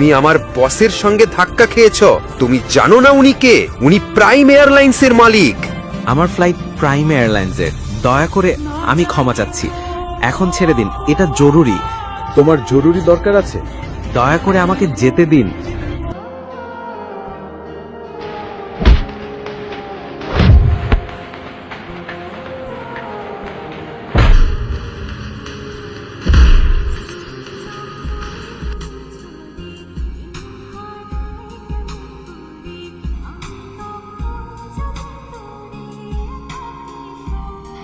তুমি আমার বসের সঙ্গে ধাক্কা খেয়েছ। তুমি জানো না উনি কে? উনি প্রাইম এয়ারলাইন্সের মালিক। আমার ফ্লাইট প্রাইম এয়ারলাইন্সের। দয়া করে আমি ক্ষমা চাচ্ছি। এখন ছেড়ে দিন এটা জরুরি। তোমার জরুরি দরকার আছে। দয়া করে আমাকে যেতে দিন।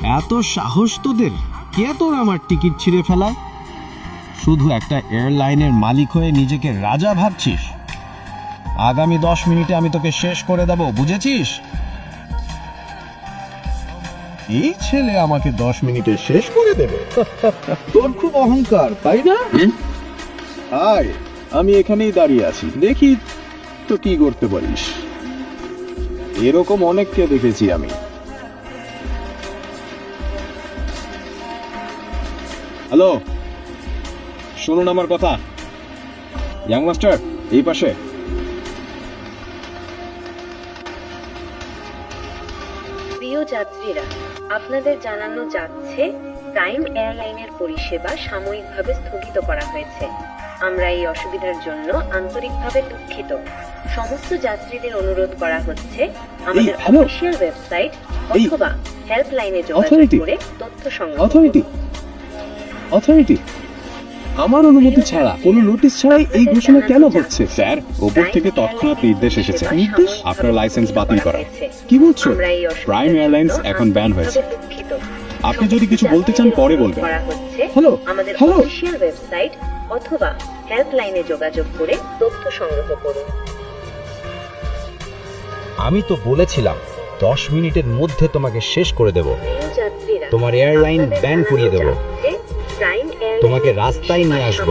এত সাহস তোদের? কে তোর আমার টিকিট ছিঁড়ে ফেলায়? শুধু একটা এয়ারলাইনের মালিক হয়ে নিজেকে রাজা ভাবছিস? আগামী দশ মিনিটে আমি তোকে শেষ করে দেব বুঝেছিস? এই ছেলে আমাকে দশ মিনিটে শেষ করে দেবে। তোর খুব অহংকার তাই না? আয় আমি এখানেই দাঁড়িয়ে আছি। দেখি তো কি করতে পারিস। এরকম অনেককে দেখেছি আমি। হ্যালো শুনুন আমার কথা। ইয়াং মাস্টার এই পাশে। প্রিয় যাত্রীরা আপনাদের জানানো যাচ্ছে প্রাইম এয়ারলাইনের পরিষেবা সাময়িকভাবে স্থগিত করা হয়েছে। আমরা এই অসুবিধার জন্য আন্তরিকভাবে দুঃখিত। সমস্ত যাত্রীদের অনুরোধ করা হচ্ছে আমাদের অফিসিয়াল ওয়েবসাইট অথবা হেল্পলাইনে যোগাযোগ করে তথ্য সংগ্রহ অথরিটি আমার অনুমতি ছাড়া কোনো নোটিশ ছাড়াই এই ঘোষণা কেন হচ্ছে? স্যার ওপর থেকে তৎক্ষণাৎ নির্দেশ এসেছে। নির্দেশ? আপনার লাইসেন্স বাতিল করা কি বলছো? প্রাইম এয়ারলাইন্স এখন ব্যান হয়েছে। আপনি যদি কিছু বলতে চান পরে বলবেন। করা হচ্ছে। হ্যালো আমাদের হ্যালো অফিসিয়াল ওয়েবসাইট অথবা হেল্পলাইনে যোগাযোগ করে তথ্য সংগ্রহ করুন। আমি তো বলেছিলাম দশ মিনিটের মধ্যে তোমাকে শেষ করে দেব। তোমার এয়ারলাইন ব্যান করিয়ে দেব। তোমাকে রাস্তায় নিয়ে আসব।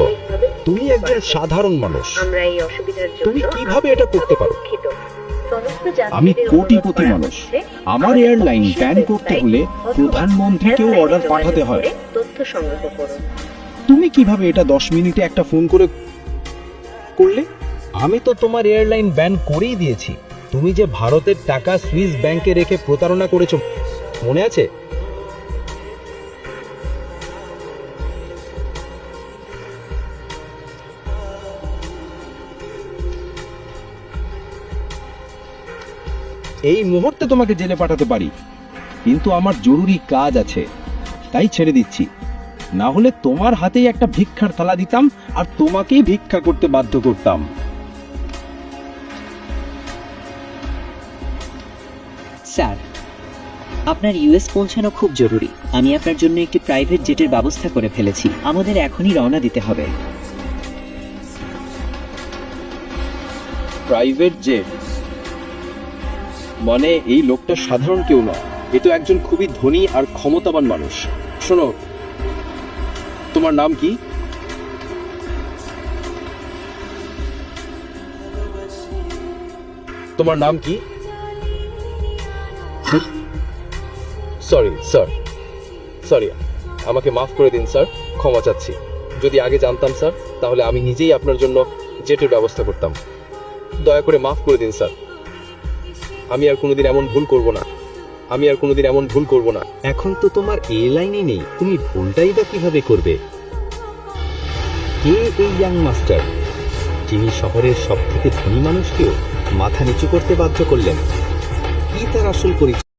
তুমি একজন সাধারণ মানুষ। আমরা এই অসুবিধার জন্য তুমি কীভাবে এটা করতে পারো? আমি কোটিপতি মানুষ। আমার এয়ারলাইন ব্যান করতে হলে প্রধানমন্ত্রীকেও অর্ডার পাঠাতে হয়। তথ্য সংগ্রহ করুন। তুমি কীভাবে এটা দশ মিনিটে একটা ফোন করে করলে? আমি তো তোমার এয়ারলাইন ব্যান করেই দিয়েছি। তুমি যে ভারতের টাকা সুইস ব্যাংকে রেখে প্রতারণা করেছ মনে আছে? এই মুহূর্তে তোমাকে জেলে পাঠাতে পারি। কিন্তু আমার জরুরি কাজ আছে। তাই ছেড়ে দিচ্ছি। না হলে তোমার হাতেই একটা ভিক্ষার থালা দিতাম আর তোমাকেই ভিক্ষা করতে বাধ্য করতাম। স্যার আপনার ইউএস পৌঁছানো খুব জরুরি। আমি আপনার জন্য একটি প্রাইভেট জেটের ব্যবস্থা করে ফেলেছি। আমাদের এখনই রওনা দিতে হবে। Private jet? মানে এই লোকটা সাধারণ কেউ নয়। এ তো একজন খুবই ধনী আর ক্ষমতাবান মানুষ। শোনো, তোমার নাম কি? তোমার নাম কি? সরি স্যার সরি আমাকে মাফ করে দিন স্যার ক্ষমা চাচ্ছি। যদি আগে জানতাম স্যার তাহলে আমি নিজেই আপনার জন্য জেটের ব্যবস্থা করতাম। দয়া করে মাফ করে দিন স্যার আমি আর কোনোদিন এমন ভুল করব না। আমি আর কোনোদিন এমন ভুল করব না। এখন তো তোমার এ লাইনে নেই। তুমি ভুলটাই বা কীভাবে করবে? কে এই ইয়াং মাস্টার যিনি শহরের সব থেকে ধনী মানুষকেও মাথা নিচু করতে বাধ্য করলেন। কি তার আসল পরিচয়